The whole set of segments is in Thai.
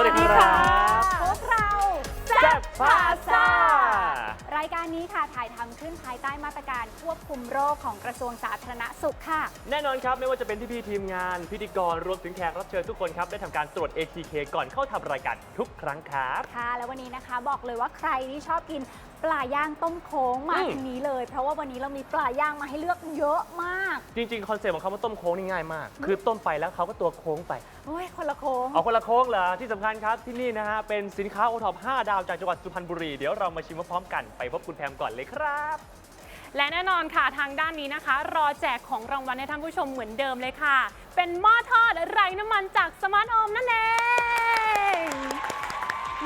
วัสดีครับ พวกเราแซ่บพาซ่ารายการนี้ค่ะถ่ายทำขึ้นภายใต้มาตรการควบคุมโรคของกระทรวงสาธารณสุขค่ะ แน่นอนครับ ไม่ว่าจะเป็นพี่ๆทีมงาน พิธีกรรวมถึงแขกรับเชิญทุกคนครับ ได้ทำการตรวจ ATK ก่อนเข้าทำรายการทุกครั้งครับ ค่ะ แล้ววันนี้นะคะบอกเลยว่าใครที่ชอบกิน ปลาย่างต้มโค้งมาอืมทีนี้เลย เพราะว่าวันนี้เรามีปลาย่างมาให้เลือกเยอะมากจริงๆ คอนเซ็ปต์ของคำว่าต้มโค้งนี่ง่ายมาก คือต้มไปแล้วเขาก็ตัวโค้งไป โอ้ยคนละโค้ง เอาคนละโค้งเหรอ ที่สำคัญครับที่นี่นะฮะ เป็นสินค้าโอท็อป5ดาวจากจังหวัดสุพรรณบุรี เดี๋ยวเรามาชิมพร้อมๆกันไปพบคุณแพมก่อนเลยครับ และแน่นอนค่ะทางด้านนี้นะคะ รอแจกของรางวัลให้ท่านผู้ชมเหมือนเดิมเลยค่ะ เป็นหม้อทอดไร้น้ำมันจากสมาร์ทโอมนั่นเอง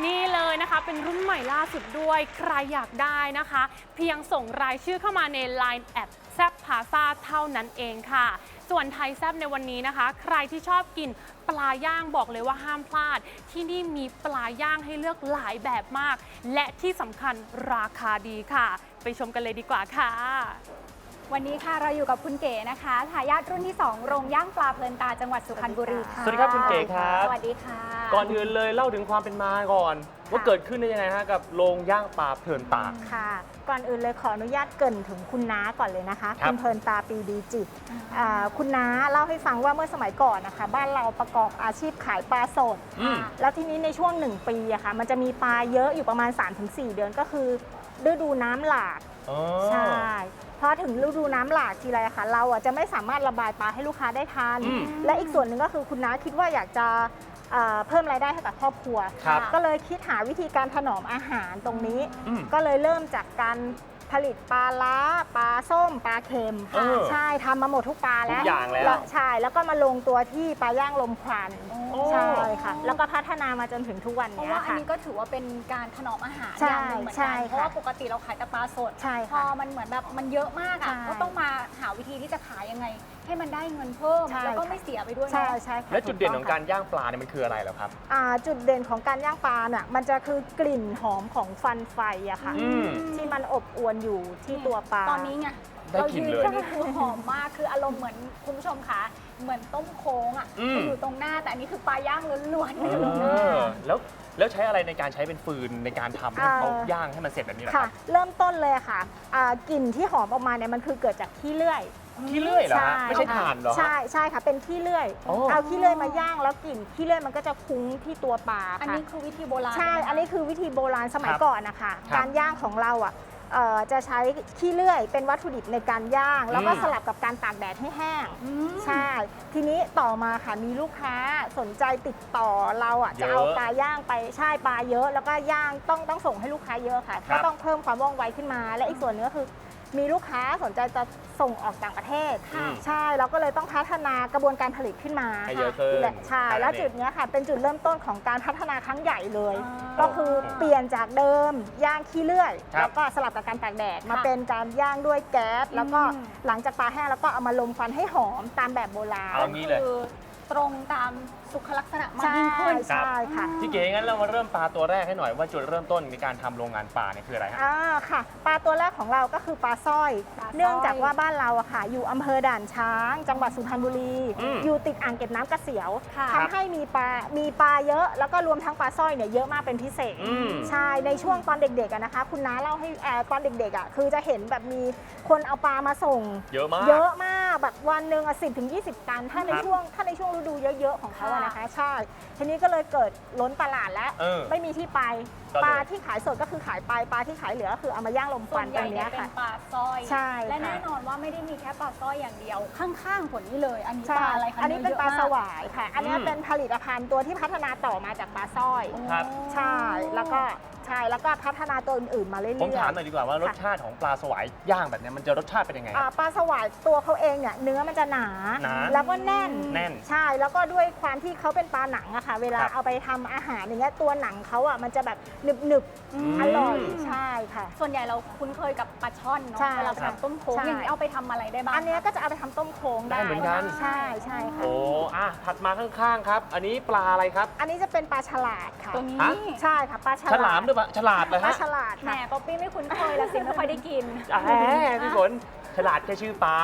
นี่เลยนะคะ เป็นรุ่นใหม่ล่าสุดด้วยใครอยากได้นะคะ เพียงส่งรายชื่อเข้ามาใน Line แอดแซบพาซาเท่านั้นเองค่ะ ส่วนไทยแซบในวันนี้นะคะ ใครที่ชอบกินปลาย่างบอกเลยว่าห้ามพลาด ที่นี่มีปลาย่างให้เลือกหลายแบบมาก และที่สำคัญราคาดีค่ะ ไปชมกันเลยดีกว่าค่ะ วันนี้ค่ะเราอยู่กับคุณเก๋นะคะทายาทรุ่นที่ 2 โรงย่างปลาเพลินตาจังหวัดสุพรรณบุรีค่ะสวัสดีครับคุณเก๋ครับ สวัสดีค่ะ ก่อนอื่นเลยเล่าถึงความเป็นมาก่อน ว่าเกิดขึ้นได้ยังไงฮะกับโรงย่างปลาเพลินตากค่ะ ก่อนอื่นเลยขออนุญาตเกรินถึงคุณน้าก่อนเลยนะคะครับณเพลินตาปีดีจิตอ่าคุณน้าเล่าให้ฟังว่าเมื่อสมัยก่อนนะคะ บ้านเราประกอบอาชีพขายปลาสดอืมแล้วทีนี้ในช่วงหนึ่งปีอะค่ะมันจะมีปลาเยอะอยู่ประมาณ 3-4 เดือนก็คือฤดูน้ำหลากอ๋อใช่พ อถึงฤดูน้ำหลากทีไรอะค่ะ เราอะจะไม่สามารถระบายปลาให้ลูกค้าได้ทานอืมและอีกส่วนหนึ่งก็คือคุณน้าคิดว่าอยากจะเอ่อเพิ่มรายได้ให้กับครอบครัว ครับก็เลยคิดหาวิธีการถนอมอาหารตรงนี้ อืมก็เลยเริ่มจากการผลิตปลาล้าปลาส้ม ปลาเค็มเออใช่ทำมาหมดทุกปลาแล้วทุกอย่างแล้ว ใช่แล้วก็มาลงตัวที่ปลาย่างลมควัน โอ้ ใช่ค่ะ แล้วก็พัฒนามาจนถึงทุกวันเพราะนี้ว่าอันค่ะ นี้ก็ถือว่าเป็นการถนอมอาหารใช่อย่างหนึ่งเหมือนใช่กันค่ะเพราะว่าปกติเราขายแต่ปลาสด ใช่พอค่ะมันเหมือนแบบมันเยอะมากอะใช่ ก็ต้องมาหาวิธีที่จะขายยังไง ให้มันได้เงินเพิ่มใช่แล้วก็ค่ะไม่เสียไปด้วยใช่เนาะ ใช่ค่ะและจุดเด่นถูของต้การย่างปลาเนี่ยมันคืออะไรเหรอครับ อ่าจุดเด่นของการย่างปลาเนี่ยมันจะคือกลิ่นหอมของฟันไฟอะค่ะ อืม ที่มันอบอวนอยู่ที่ตัวปลา ตอนนี้ไง ได้เรากลิ่นยืนเลยกันนี่คือหอมมากคืออารมณ์เหมือนคุณผู้ชมคะเหมือนต้มโค้งอะอืมอยู่ตรงหน้าแต่อันนี้คือปลาย่างล้วนๆเออยู่ตรงหน้า อแล้วแล้วใช้อะไรในการใช้เป็นฟืนในการทำให้อ่า เขาย่างให้มันเสร็จแบบนี้เหรอคค่ะ รับเริ่มต้นเลยค่ะอ่ากลิ่นที่หอมออกมาเนี่ยมันคือเกิดจากขี้เลื่อย ขี้เลื่อยเหรอฮะไม่ใช่ถ่านเหรอฮะ ใช่ใช่ค่ะเป็นขี้เลื่อย โอ้ เอาขี้เลื่อยมาย่างแล้วกลิ่นขี้เลื่อยมันก็จะคุ้งที่ตัวปลาอันค่ะนี้คือวิธีโบราณใช่ อันนี้คือวิธีโบราณสมัยครับก่อนนะคะ ครับการย่างของเราอะเอ่อ จะใช้ขี้เลื่อยเป็นวัตถุดิบในการย่าง แล้วก็อืมสลับกับการตากแดดให้แห้งอืมใช่ ทีนี้ต่อมาค่ะมีลูกค้าสนใจติดต่อเราอะเยอะจะเอาปลาย่างไปใช่ปลาเยอะ แล้วก็ย่างต้องต้องส่งให้ลูกค้าเยอะค่ะครัก็บต้องเพิ่มความว่องไวขึ้นมา และอีกส่วนหนึงก็คือ มีลูกค้าสนใจจะส่งออกต่างประเทศค่ะใช่เราก็เลยต้องพัฒนากระบวนการผลิตขึ้นมาให้เยอะขึ้นและใช่แค่นั้นแล้วเองจุดเนี้ยค่ะเป็นจุดเริ่มต้นของการพัฒนาครั้งใหญ่เลยอ่าก็คือเปลี่ยนจากเดิมย่างขี้เลื่อย ครับ แล้วก็สลับกับการตากแดดมาค่ะเป็นการย่างด้วยแก๊สแล้วก็อืม หลังจากปลาแห้งแล้วก็เอามาลมควันให้หอมตามแบบโบราณ เอางี้เลย คือ ตรงตามสุขลักษณะมากใช่ยิ่งขึ้นใช่ค่ะ พี่เก๋งั้นเรามาเริ่มปลาตัวแรกให้หน่อยว่าจุดเริ่มต้นในการทำโรงงานปลาเนี่ยคืออะไรฮะ อ่าค่ะ ปลาตัวแรกของเราก็คือปลาสร้อย ปลาสร้อย เนื่องจากว่าบ้านเราอะค่ะ อยู่อำเภอด่านช้าง จังหวัดสุพรรณบุรี อืม อยู่ติดอ่างเก็บน้ำกระเสียวค่ะ ทำให้มีปลา มีปลาเยอะ แล้วก็รวมทั้งปลาสร้อยเนี่ยเยอะมากเป็นพิเศษ อืม ใช่ ในช่วงตอนเด็กๆอะนะคะ คุณน้าเล่าให้เอ่อตอนเด็กๆอะคือจะเห็นแบบมีคนเอาปลามาส่ง เยอะมาก เยอะมาก แบบวันหนึ่งอะสิบถึงยีตัน ถ้าในครับช่วงถ้าในช่วงฤดูเยอะ ๆ ของเขาอะค่ะนะคะ ใช่ ทีนี้ก็เลยเกิดล้นตลาดแล้ว เออ ไม่มีที่ไป ก็เลยปลาที่ขายสดก็คือขายไปปลาที่ขายเหลือก็คือเอามาย่างลมคส่ววันนใหตญ่รงเนี่เนี้ยยเป็นค่ะปลาสร้อย ใช่และค่ะ แน่นอนว่าไม่ได้มีแค่ปลาสร้อยอย่างเดียว ข้างๆผลนี้เลย อันนี้ใช่ปลาอะไรคะอันนี้เป็นปลาอะสมกวายค่ะ อันเนี้ยอืม เป็นผลิตภัณฑ์ตัวที่พัฒนาต่อมาจากปลาสร้อย ครับ ใช่ แล้วก็ใช่แล้วก็พัฒนาตัวอื่นๆมาเรื่อยๆ ผมถามหน่อยดีกว่าว่ารสชาติของปลาสวายย่างแบบเนี้ยมันจะรสชาติเป็นยังไงอ่าปลาสวายตัวเขาเองเนี่ยเนื้อมันจะหนาหนาแล้วก็แน่นแน่นใช่แล้วก็ด้วยความที่เขาเป็นปลาหนังอะค่ะ เวลาครับเอาไปทำอาหารอย่างเงี้ยตัวหนังเขาอะมันจะแบบหนึบหนึบๆอืม อร่อยใช่ค่ะ ส่วนใหญ่เราคุ้นเคยกับปลาช่อนเนาะใช่เวลาไปทำต้มโค้งใช่ อย่างนี้เอาไปทำอะไรได้บ้างอันเนี้ยก็จะเอาไปทำต้มโค้งได้ได้เหมือนกัน ใช่ใช่ค่ะ โอ้อะถัดมาข้างๆครับ อันนี้ปลาอะไรครับ อันนี้จะเป็นปลาฉลาดค่ะ ตัวนี้ฮะ ใช่ค่ะปลาฉลาดฉลามหรือเปล่าฉลาดเลยปลาฮะฉลาดแหมค่ะป๊อปปี้ไม่คุ้นเคยละสิไม่ค่อยได้กิน อะแหมพี่ฝน ฉลาดแค่ชื่อปลา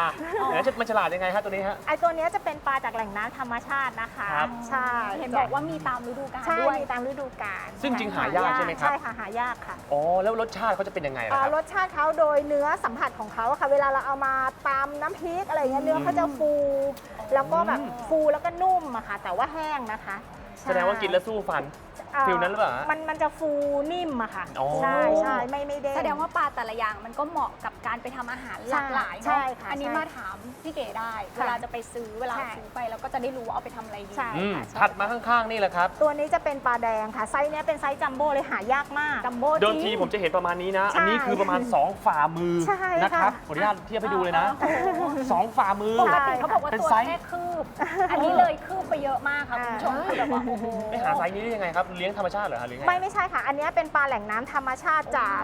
แล้วจะมันฉลาดยังไงฮะตัวนี้ฮะ ไอตัวเนี้ยจะเป็นปลาจากแหล่งน้ำธรรมชาตินะคะ ครับ ใช่เห็นบอกว่ามีตามฤดูกาลใช่ด้วยมีตามฤดูกาลซึ่งจริงหายากใช่ไหมครับ ใช่ค่ะหายากค่ะอ๋อแล้วรสชาติเขาจะเป็นยังไงล่ะอ่าครับ รสชาติเขาโดยเนื้อสัมผัสของเขาอะค่ะ เวลาเราเอามาตามน้ำพริกอะไรเงี้ยเนื้อเขาจะฟู แล้วก็แบบฟูแล้วก็นุ่มอะค่ะ แต่ว่าแห้งนะคะ ใช่ แสดงว่ากินแล้วสู้ฟันอ่าฟิลนั้นหรือเปล่าฮะ มันมันจะฟูนิ่มอะค่ะ อ๋อ ใช่ใช่ไม่ไม่เด้ง แสดงว่าปลาแต่ละอย่างมันก็เหมาะกับการไปทำอาหารหลากหลายใช่เนาะค่ะอันนี้ใช่มาถามพี่เก๋ได้ ค่ะเวลาจะไปซื้อเวลาใช่ ซื้อไปเราก็จะได้รู้ว่าเอาไปทำอะไรดี ใช่ อืมค่ะใช่ถัดมาข้างๆนี่แหละครับ ตัวนี้จะเป็นปลาแดงค่ะ ไซส์เนี้ยเป็นไซส์จัมโบ้เลยหายากมาก จัมโบ้เดิมจริทีงผมจะเห็นประมาณนี้นะ ใช่อันนี้คือประมาณ 2 ฝ่ามือใช่นะครับค่ะขออนุญาตเทียบให้ดูเลยนะโอ้โหสองฝ่ามือ ปกติเขาบอกว่าเป็นตัวไซส์ แค่คืบ อันนี้เลยคืบไปเยอะมากค่ะคุณผู้ชมคือแบบว่าโอ้โหไปหาไซส์นี้ได้ยังไงครับ เลี้ยงธรรมชาติเหรอฮะหรือไง ไม่ไม่ใช่ค่ะ อันเนี้ยเป็นปลาแหล่งน้ำธรรมชาติจาก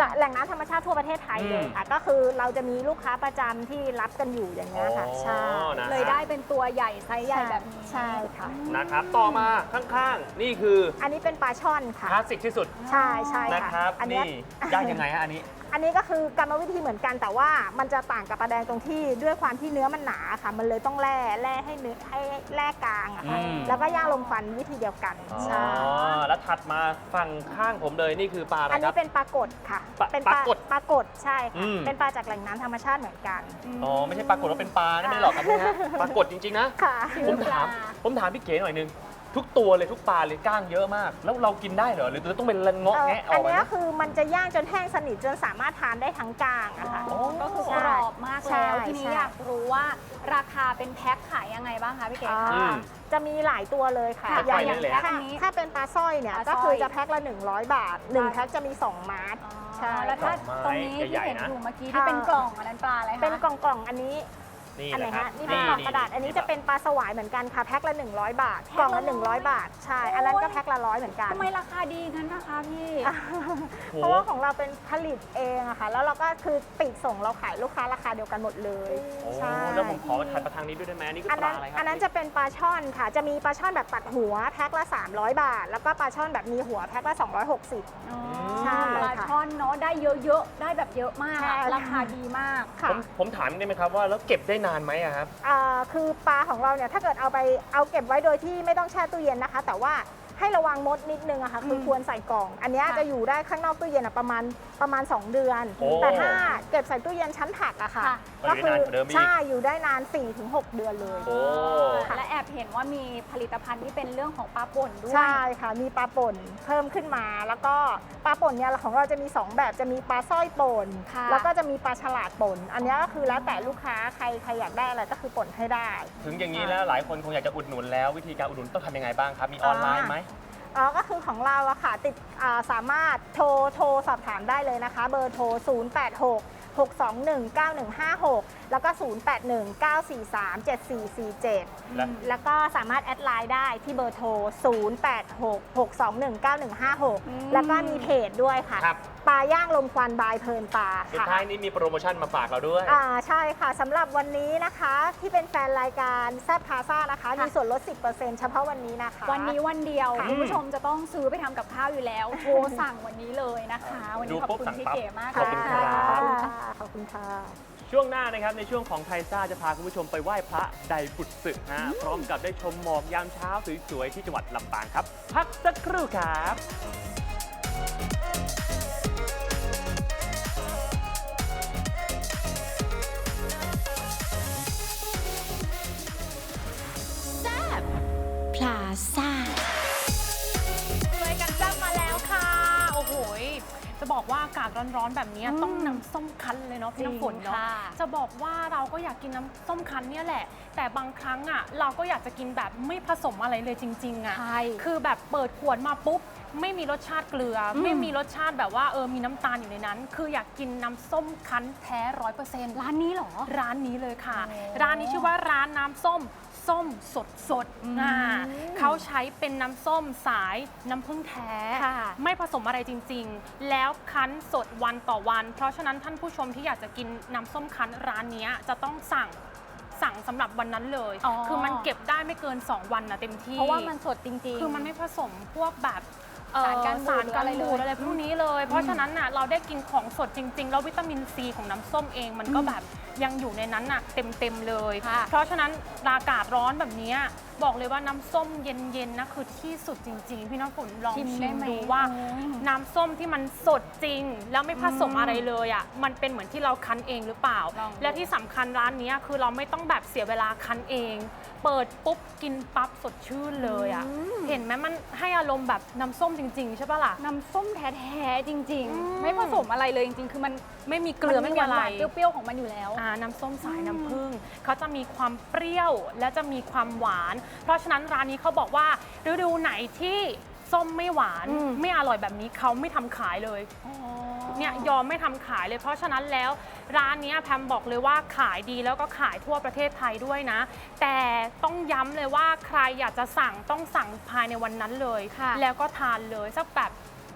จากแหล่งน้ำธรรมชาติทั่วประเทศไทยเลยค่ะ ก็คือเราจะมีลูกค้าประจำที่รับกันอยู่อย่างเงี้ยค่ะ ใช่อ๋อนะเลยได้เป็นตัวใหญ่ไซส์ใหญ่แบบนี้ ใช่ค่ะ นะครับ ต่อมาข้างๆ นี่คืออันนี้เป็นปลาช่อนค่ะคลาสสิกที่สุดใช่ใช่นะค่ะครับอันเนี้นี่ยได้ยังไงฮะอันนี้ อันนี้ก็คือกรรมวิธีเหมือนกันแต่ว่ามันจะต่างกับปลาแดงตรงที่ด้วยความที่เนื้อมันหนาค่ะ มันเลยต้องแล่แล่ให้เนื้อให้แล่กลางอะค่ะอืม แล้วก็ย่างลมควันวิธีเดียวกันอ๋อใช่แล้วถัดมาฝั่งข้างผมเลยนี่คือปลาอะไรอันครันี้บเป็นปลากดค่ะปลาเป็นปลากดปลากดใช่อืค่ะม เป็นปลาจากแหล่งน้ำธรรมชาติเหมือนกัน อ๋อไม่ใช่ปลากดว่าเป็นปลานะไม่ได้หรอกครับนี่ฮะปลากดจริงๆนะ ค่ะ ผมถามผมถามพี่เก๋หน่อยนึง ทุกตัวเลยทุกปลาเลยก้างเยอะมาก แล้วเรากินได้เหรอหรือต้องเป็นเงาะเอ่อแงะออัอนกไปเนี้ยนะคือมันจะย่างจนแห้งสนิทจนสามารถทานได้ทั้งกลางอะค่ะอ๋อก็คือกรอบมากใช่แล้วทีนี้ใช่ อยากรู้ว่าราคาเป็นแพ็คขายยังไงบ้างคะพี่เก๋อ่าคะมจะมีหลายตัวเลยค่ะค่ะอย่างไปอย่างเลยแพ็คถ้าอันนี้ถ้าเป็นปลาสร้อยเนี่ย ปลาสร้ก็อยคือจะแพ็คละ 100 บาท1แพ็คจะมี 2มาร์ทใช่ แล้วถ้าดอกตรไม้งนี้ที่ใหญ่เห็นๆนะอยู่เมื่อกี้ที่เป็นกล่องอันนั้นปลาอะไรคะเป็นกล่องกล่องๆอันนี้ นี่อันไหนแหละครัฮะบนี่เป็นกล่องกระดาษ อันนี้จะเป็นปลาสวายเหมือนกันค่ะ แพ็คละ 100 บาท กล่องละ 100 บาท ใช่ อันนั้นก็แพ็คละร้อยเหมือนกันทำไมราคาดีงั้นนะคะพี่โหเพราะว่าของเราเป็นผลิตเองอะค่ะ แล้วเราก็คือปีกส่งเราขายลูกค้าราคาเดียวกันหมดเลย โอ้ใช่ แล้วผมขอถัดมาทางนี้ด้วยได้ไหมอันนี่คืออันปนั้ลานอะไรครับอันนั้นจะเป็นปลาช่อนค่ะ จะมีปลาช่อนแบบตัดหัวแพ็คละ 300 บาท แล้วก็ปลาช่อนแบบมีหัวแพ็คละ 260 อ๋อใช่ปลาค่ะช่อนเนาะได้เยอะๆ ได้แบบเยอะมากใช่อะราคาดีมาก ค่ะ ผมผมถามได้ไหมครับว่าแล้วเก็บได้นานไหมอะครับ อ่าคือปลาของเราเนี่ยถ้าเกิดเอาไปเอาเก็บไว้โดยที่ไม่ต้องแช่ตู้เย็นนะคะ แต่ว่า ให้ระวังมดนิดนึงอะค่ะคือมควรใส่กล่อง อันเนี้ยค่ะจะอยู่ได้ข้างนอกตู้เย็นอะประมาณประมาณ 2 เดือน โอ้แต่ถ้าเก็บใส่ตู้เย็นชั้นถักอะค่ะค่ะ ก็คือยู่ได้นานกว่าเดิมอีก ใช่อยู่ได้นาน 4-6 เดือนเลย โอ้ค่ะและแอบเห็นว่ามีผลิตภัณฑ์ที่เป็นเรื่องของปลาป่นด้วย ใช่ค่ะ มีปลาป่นเพิ่มขึ้นมา แล้วก็ปลาป่นเนี่ยของเราจะมี 2 แบบจะมีปลาสร้อยป่นค่ะ แล้วก็จะมีปลาฉลาดป่นอันเนี้ยก็คือแล้วแต่ลูกค้าใครใครอยากได้อะไรก็คือป่นให้ได้ ถึงอย่างนี้แล้วหลายคนคงอยากจะอุดหนุนแล้ววิธีการอุดหนุนต้องทำยังไงบ้างครับ มีออนไลน์ไหม อ๋อก็คือของเราอะค่ะติดสามารถโทรโทรสอบถามได้เลยนะคะ เบอร์โทร 086 621 9156 แล้วก็ 081 943 7447และแล้วก็สามารถแอดไลน์ได้ที่เบอร์โทร 086 621 9156 แล้วก็มีเพจด้วยค่ะ ครับ ปลาย่างลมควันบายเพลินปลาสุดค่ะ ท้ายนี้มีโปรโมชั่นมาฝากเราด้วย อ่าใช่ค่ะสำหรับวันนี้นะคะที่เป็นแฟนรายการแซบพาซ่านะคะ มีส่วนลด 10%เฉพาะวันนี้นะคะ วันนี้วันเดียวค่ะ คุณผู้ชมจะต้องซื้อไปทำกับข้าวอยู่แล้ว โทรสั่งวันนี้เลยนะคะ วันนี้ดูขอบปุ๊บคุณสั่งพี่ปั๊บเก๋มากขอบคุณครับ ขอบคุณค่ะขอบคุณค่ะ ช่วงหน้านะครับในช่วงของไทยซ่าจะพาคุณผู้ชมไปไหว้พระใดปุดสึกฮะพร้อมกับได้ชมหมอกยามเช้าสวยๆที่จังหวัดลำปางครับ พักสักครู่ครับพลาซ่า จะบอกว่าอากาศร้อนๆแบบนี้อืมต้องน้ำส้มคั้นเลยเนาะพี่น้ำฝนเนาะค่ะจะบอกว่าเราก็อยากกินน้ำส้มคั้นเนี่ยแหละ แต่บางครั้งอะเราก็อยากจะกินแบบไม่ผสมอะไรเลยจริงๆอะใช่คือแบบเปิดขวดมาปุ๊บไม่มีรสชาติเกลืออมไม่มีรสชาติแบบว่าเออมีน้ำตาลอยู่ในนั้น คืออยากกินน้ำส้มคั้นแท้ร้อยเปอร์เซ็นต์ร้านนี้เหรอ ร้านนี้เลยค่ะโอ้ร้านนี้ชื่อว่าร้านน้ำส้ม ส้มสดสดๆอืมอ่าเขาใช้เป็นน้ำส้มสายน้ำผึ้งแท้ ค่ะไม่ผสมอะไรจริงๆ แล้วคั้นสดวันต่อวัน เพราะฉะนั้นท่านผู้ชมที่อยากจะกินน้ำส้มคั้นร้านเนี้ยจะต้องสั่งสั่งสำหรับวันนั้นเลย อ๋อ คือมันเก็บได้ไม่เกิน 2 วันนะเต็มที่ เพราะว่ามันสดจริงๆคือมันไม่ผสมพวกแบบเอ่อสารกันบูดสารหรือกัอะไรนเลยบูดอะไรพวกนี้เลย เพราะฉะนั้นน่ะเราได้กินของสดจริง ๆ แล้ววิตามินซีของน้ำส้มเองมันก็อืมแบบ ยังอยู่ในนั้นน่ะเต็มๆเลยค่ะเพราะฉะนั้นอากาศร้อนแบบเนี้ยบอกเลยว่าน้ำส้มเย็นๆนะคือที่สุดจริง ๆ พี่น้ำฝนลองชิมชิได้มไหมดูว่า โอ้ย น้ำส้มที่มันสดจริง แล้วไม่ผสมอืมอะไรเลยอะมันเป็นเหมือนที่เราคั้นเองหรือเปล่า ลองดู และที่สำคัญร้านเนี้ยคือเราไม่ต้องแบบเสียเวลาคั้นเอง เปิดปุ๊บกินปั๊บสดชื่นเลยอะเห็นไหมมันให้อารมณ์แบบน้ำส้มจริง ๆ ใช่ปะล่ะ น้ำส้มแท้ๆจริง อืม ๆ ไม่ผสมอะไรเลยจริงๆ คือมันไม่มีเกลือไม่มีอะไรหวานๆเปรี้ยวๆของมันอยู่แล้ว อ่าน้ำส้มสายน้ำผึ้งเขาจะมีความเปรี้ยวและจะมีความหวานเพราะฉะนั้นร้านนี้เขาบอกว่าฤดูไหนที่ส้มไม่หวานอืม ไม่อร่อยแบบนี้เขาไม่ทำขายเลยเนี่ยยอมไม่ทำขายเลย เพราะฉะนั้นแล้วร้านเนี้ยแพมบอกเลยว่าขายดีแล้วก็ขายทั่วประเทศไทยด้วยนะ แต่ต้องย้ำเลยว่าใครอยากจะสั่งต้องสั่งภายในวันนั้นเลย ค่ะ แล้วก็ทานเลยสักแบบ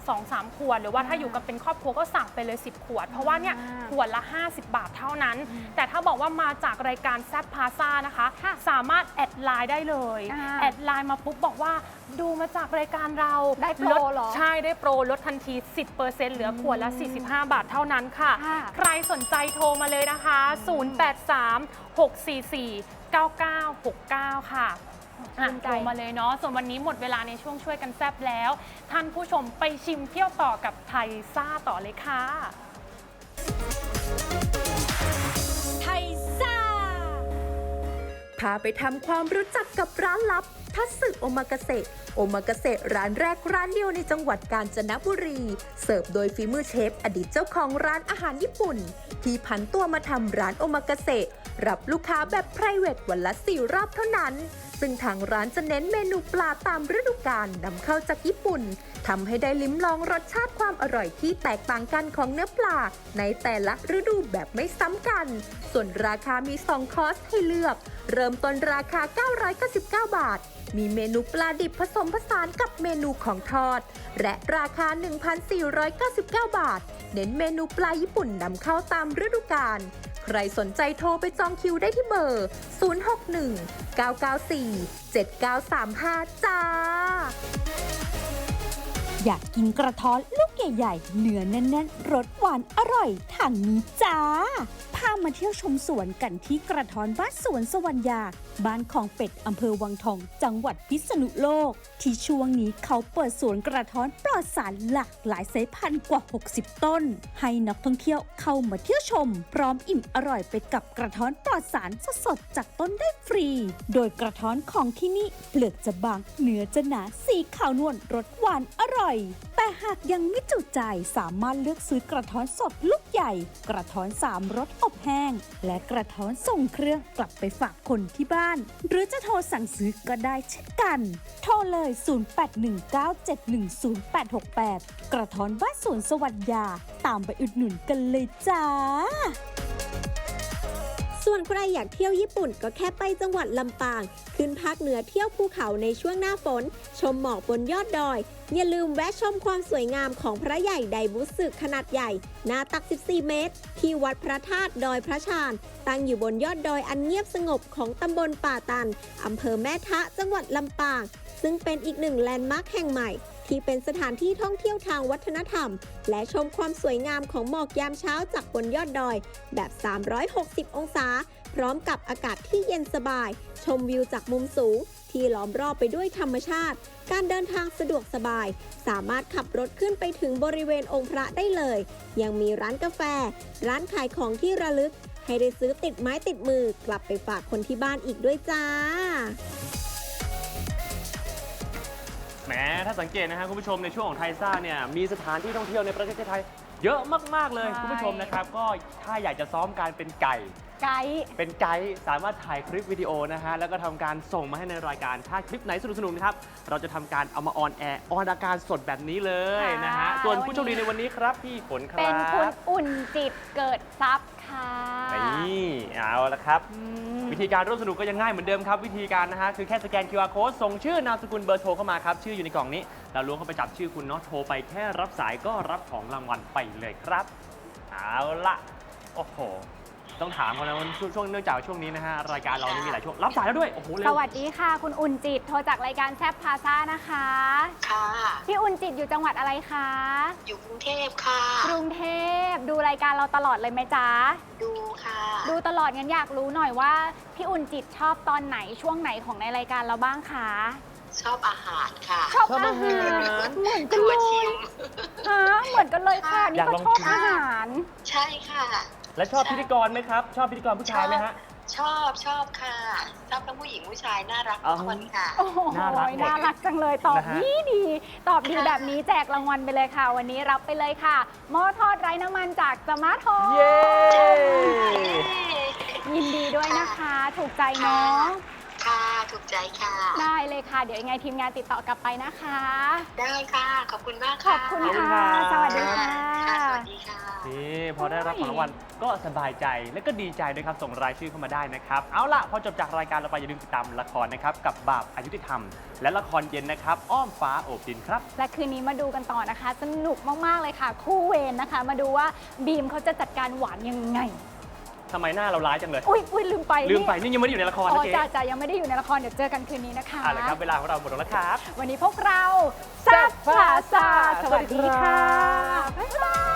2อสามขวด หรือว่าถ้าอยู่กันเป็นครอบครัวก็สั่งไปเลย 10 ขวด เพราะว่าเนี่ยอ่าขวดละ 50 บาทเท่านั้น แต่ถ้าบอกว่ามาจากรายการแซ p พาซ่านะคะค่ะสามารถแอดไลน์ได้เลยอ่าแอดไลน์มาปุ๊บบอกว่าดูมาจากรายการเราได้โปรลดเหรอ ใช่ได้โปรลดทันที 10%เหลือขวดละ 45 บาทเท่านั้นค่ะค่ะใครสนใจโทรมาเลยนะคะ 083 644 9969 ค่ะ อะภูมิใจโทรมาเลยเนาะ ส่วนวันนี้หมดเวลาในช่วงช่วยกันแซบแล้ว ท่านผู้ชมไปชิมเที่ยวต่อกับไทยซ่าต่อเลยค่ะ ไทยซ่า พาไปทำความรู้จักกับร้านลับ ทัตสึโอมากาเสะโอมากาเสะร้านแรกร้านเดียวในจังหวัดกาญจนบุรี เสิร์ฟโดยฝีมือเชฟ อดีตเจ้าของร้านอาหารญี่ปุ่น ที่ผันตัวมาทำร้านโอมากาเสะ รับลูกค้าแบบ p r i v a t วันละสี่รอบเท่านั้น ซึ่งทางร้านจะเน้นเมนูปลาตามฤดูกาลนำเข้าจากญี่ปุ่นทำให้ได้ลิ้มลองรสชาติความอร่อยที่แตกต่างกันของเนื้อปลา ในแต่ละฤดูแบบไม่ซ้ำกัน ส่วนราคามี 2 คอร์สให้เลือก เริ่มต้นราคา 999 บาท มีเมนูปลาดิบผสมผสานกับเมนูของทอด และราคา 1,499 บาท เน้นเมนูปลาญี่ปุ่นนำเข้าตามฤดูกาล ใครสนใจโทรไปจองคิวได้ที่เบอร์ 061 994 7935 จ้า อยากกินกระท้อนลูกใหญ่ๆ เนื้อแน่นๆ รสหวานอร่อยทางนี้จ้า พามาเที่ยวชมสวนกันที่กระท้อนบ้านสวนสวรรยา บ้านของเป็ดอำเภอวังทอง จังหวัดพิษณุโลก ที่ช่วงนี้เขาเปิดสวนกระท้อนปลอดสารหลากหลายสายพันธุ์กว่า 60 ต้น ให้นักท่องเที่ยวเข้ามาเที่ยวชม พร้อมอิ่มอร่อยไปกับกระท้อนปลอดสารสดๆจากต้นได้ฟรี โดยกระท้อนของที่นี่เปลือกจะบางเนื้อจะหนาสีขาวนวลรสหวานอร่อย แต่หากยังไม่จุใจสามารถเลือกซื้อกระท้อนสดลูกใหญ่ กระท้อนสามรสอบแห้ง และกระท้อนส่งเครื่องกลับไปฝากคนที่บ้านหรือจะโทรสั่งซื้อก็ได้เช่นกัน โทรเลย 0819710868 กระท้อนบ้านสวนสวัสดยา ตามไปอุดหนุนกันเลยจ้า ส่วนใครอยากเที่ยวญี่ปุ่นก็แค่ไปจังหวัดลำปาง ขึ้นภาคเหนือเที่ยวภูเขาในช่วงหน้าฝน ชมหมอกบนยอดดอย อย่าลืมแวะชมความสวยงามของพระใหญ่ไดบุสึขนาดใหญ่ หน้าตัก 14 เมตร ที่วัดพระธาตุดอยพระชานตั้งอยู่บนยอดดอยอันเงียบสงบของตำบลป่าตันอำเภอแม่ทะจังหวัดลำปาง ซึ่งเป็นอีกหนึ่งแลนด์มาร์คแห่งใหม่ ที่เป็นสถานที่ท่องเที่ยวทางวัฒนธรรม และชมความสวยงามของหมอกยามเช้าจากบนยอดดอย แบบ 360 องศา พร้อมกับอากาศที่เย็นสบาย ชมวิวจากมุมสูง ที่ล้อมรอบไปด้วยธรรมชาติ การเดินทางสะดวกสบาย สามารถขับรถขึ้นไปถึงบริเวณองค์พระได้เลย ยังมีร้านกาแฟ ร้านขายของที่ระลึก ให้ได้ซื้อติดไม้ติดมือกลับไปฝากคนที่บ้านอีกด้วยจ้า แหมถ้าสังเกตนะฮะคุณผู้ชมในช่วงของไทยซ่าเนี่ยมีสถานที่ท่องเที่ยวในประเทศไทย เยอะมากๆเลยคุณผู้ชมนะครับ ก็ถ้าอยากจะซ้อมการเป็นไก่ ไกด์ เป็นไกด์สามารถถ่ายคลิปวิดีโอนะฮะ แล้วก็ทำการส่งมาให้ในรายการ ถ้าคลิปไหนสนุกๆนะครับ เราจะทำการเอามาออนแอร์ออนอาการสดแบบนี้เลยนะฮะส่วนผู้โชคดีในวันนี้ครับพี่ฝนครับเป็นคุณอุ่นจิตเกิดทรัพย์ค่ะนี่เอาละครับ อืม วิธีการร่วมสนุกก็ยังง่ายเหมือนเดิมครับ วิธีการนะฮะ คือแค่สแกน QR code ส่งชื่อนามสกุลเบอร์โทรเข้ามาครับ ชื่ออยู่ในกล่องนี้ เราล้วงเข้าไปจับชื่อคุณเนาะโทรไปแค่รับสายก็รับของรางวัลไปเลยครับ เอาละโอ้โหห ต้องถามเขานะว่าช่วงช่วงเนื่องจากช่วงนี้นะฮะรายการเรานี่มีหลายช่วงรับสายแล้วด้วยโอ้โหเร็สววัสดีค่ะ คุณอุ่นจิตโทรจากรายการแซฟพาซ่านะคะ ค่ะ พี่อุ่นจิตอยู่จังหวัดอะไรคะ อยู่กรุงเทพค่ะ กรุงเทพดูรายการเราตลอดเลยไหมจ๊ะ ดูค่ะ ดูตลอดงั้นอยากรู้หน่อยว่า พี่อุ่นจิตชอบตอนไหนช่วงไหนของในรายการเราบ้างคะชอบอาหารค่ะชอบชอบอาอาหาหารรเหมือนกันทัวเลร์ชิยม ฮะเหมือนกันเลยค่ะนี่อยากก็ลองชอบชิม อาหาร ใช่ค่ะ และชอบพิธีกรไหมครับ ชอบพิธีกรผู้ชายไหมฮะ ชอบชอบค่ะ ชอบทั้งผู้หญิงผู้ชายน่ารักอ๋ทุอกคนค่ะ โอ้โหน่ารักหมดน่ารักจังเลยตอบนะฮะ ดีดีตอบดีแบบนี้แจกรางวัลไปเลยค่ะ วันนี้รับไปเลยค่ะหม้อทอดไร้น้ำมันจากสมาร์ทโฮมเย้ ยินดีด้วยนะคะ ถูกใจเนาะ ค่ะ ถูกใจค่ะ ได้เลยค่ะ เดี๋ยวยังไงทีมงานติดต่อกลับไปนะคะ ได้ค่ะ ขอบคุณมากขอค่ะบคุณขอบคุณค่ะครับสวัสดีค่ะ ค่ะสวัสดีค่ะ นี่พอได้รับของรางวัลก็สบายใจและก็ดีใจด้วยครับส่งรายชื่อเข้ามาได้นะครับ เอาล่ะ พอจบจากรายการเราไปอย่าลืมติดตามละครนะครับ กับบาปอายุติธรรม และละครเย็นนะครับ อ้อมฟ้าโอบดินครับ และคืนนี้มาดูกันต่อนะคะ สนุกมาก ๆ เลยค่ะ คู่เวรนะคะ มาดูว่าบีมเขาจะจัดการหวานยังไง ทำไมหน้าเราร้ายจังเลย อุ้ยอุ้ยลืมไปลืมไปนี่ยังไม่ได้อยู่ในละครอ๋นะอเจ๊จ่าจ่ายังไม่ได้อยู่ในละครเดี๋ยวเจอกันคืนนี้นะคะ เอาละครับ เวลาของเราหมดลงแล้วครับ วันนี้พวกเราแซ่บพลาซาสวัสดีค่ะ